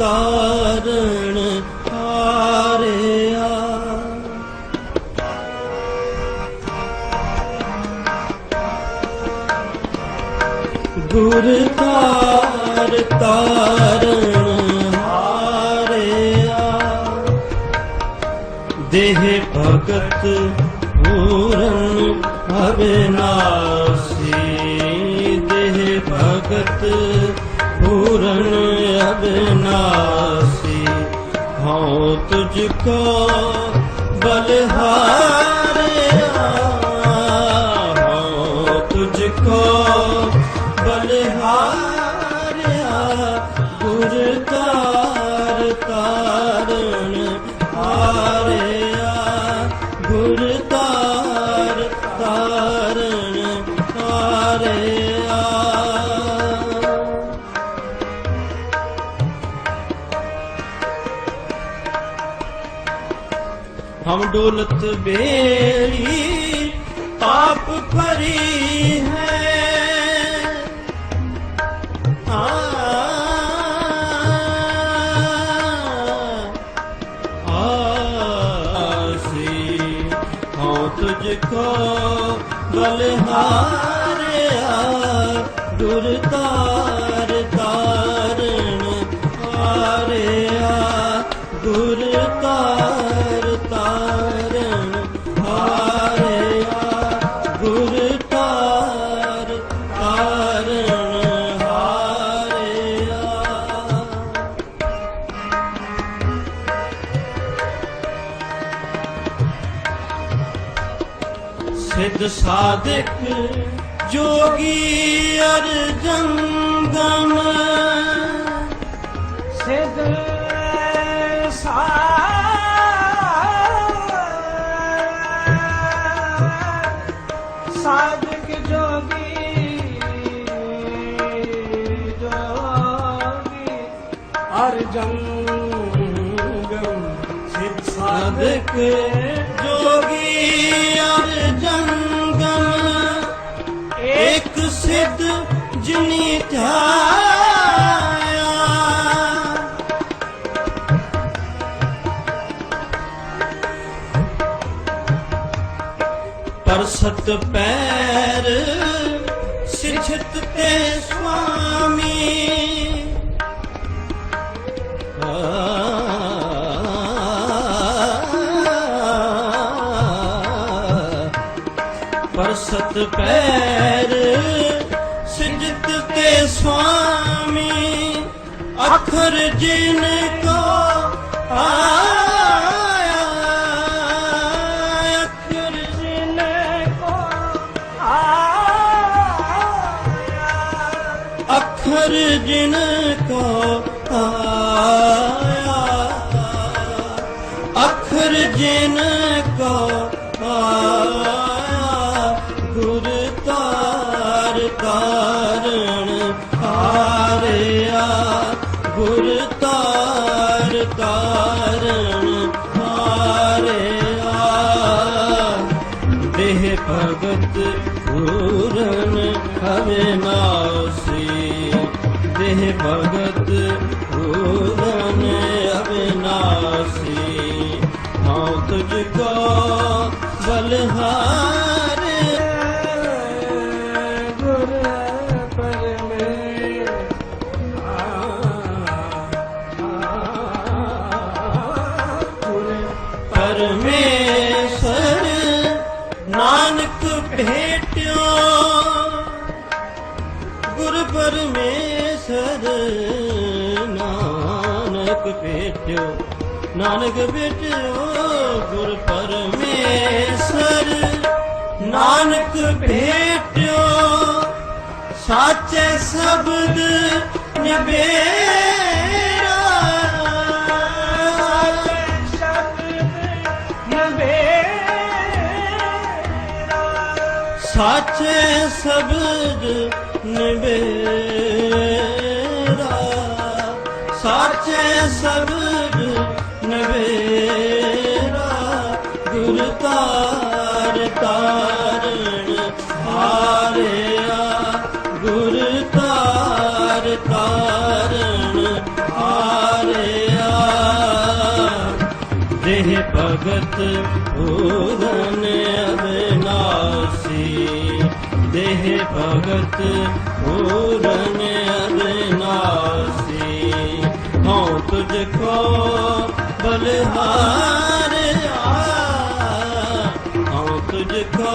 ਤਾਰਣ ਹਾਰਿਆ। ਗੁਰ ਤਾਰ ਤਾਰਨ ਹਾਰਿਆ। ਦੇਹ ਭਗਤ ਪੂਰਨ ਅਬਿਨਾਸੀ ਅਬਿਨਾਸੀ ਹਉ ਤੁਝ ਕੋ ਬਲਿਹਾਰਿਆ ਹਮ ਡੋਲਤ ਬੇੜੀ ਪਾਪ ਭਰੀ ਹੈ ਆ ਆਸੀ ਹਉ ਤੁਝ ਕੋ ਬਲਹਾਰਿਆ ਦੁਰਤਾ ਸਿੱਧ ਸਾਧਕ ਜੋਗੀ ਅਰ ਗਮ ਸਿੱਧ ਸਾਧਕ ਜੋਗੀ ਜੋਗੀ ਅਰਜਨ ਸਿਧ ਸਾਧਕ ਜਿਨੀ ਪਰ ਸਤ ਪੈਰ ਸਿਛਤ ਤੇ ਸੁਆਮੀ। ਪਰ ਸਤ ਪੈਰ ਤੇ ਸੁਆਮੀ ਅਖਰ ਜਿਨ ਕੋ ਆਇਆ, ਅਖਰ ਜਿਨ ਕੋ ਆਇਆ। ਅਖਰ ਜਿਨ ਕੋ ਆਇਆ, ਅਖਰ ਜਿਨ ਕੋ ਆਇਆ। ਤਾਰ ਤਾਰਨ ਹਾਰਿਆ। ਦੇਹ ਭਗਤ ਪੂਰਨ ਅਵਿਨਾਸੀ ਦੇਹ ਭਗਤ ਪੂਰਨ ਅਵਿਨਾਸੀ ਹਉ ਤੁਝ ਕੋ ਬਲਹਾਰੇ ਪਰਮੇਸ਼ਰ ਨਾਨਕ ਭੇਟਿਓ ਨਾਨਕ ਭੇਟਿਓ ਗੁਰ ਪਰਮੇਸ਼ਰ ਨਾਨਕ ਭੇਟਿਓ ਸਾਚੇ ਸ਼ਬਦ ਨਿਬੇਰਾ ਸਾਚੇ ਸ਼ਬਦ ਨਿਬੇਰਾ ਸਾਚੇ ਸ਼ਬਦ ਨਿਬੇਰਾ ਗੁਰ ਭਗਤ ਪੂਰਨ ਅਬਨਾਸੀ ਦੇਹ ਭਗਤ ਪੂਰਨ ਅਬਨਾਸੀ ਹਉ ਤੁਝ ਕੋ ਬਲਿਹਾਰਿਆ ਹਉ ਤੁਝ ਕੋ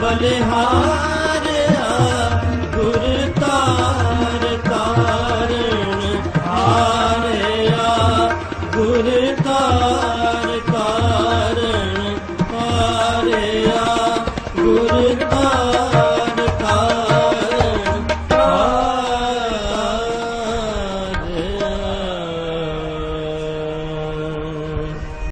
ਬਲਿਹਾਰਿਆ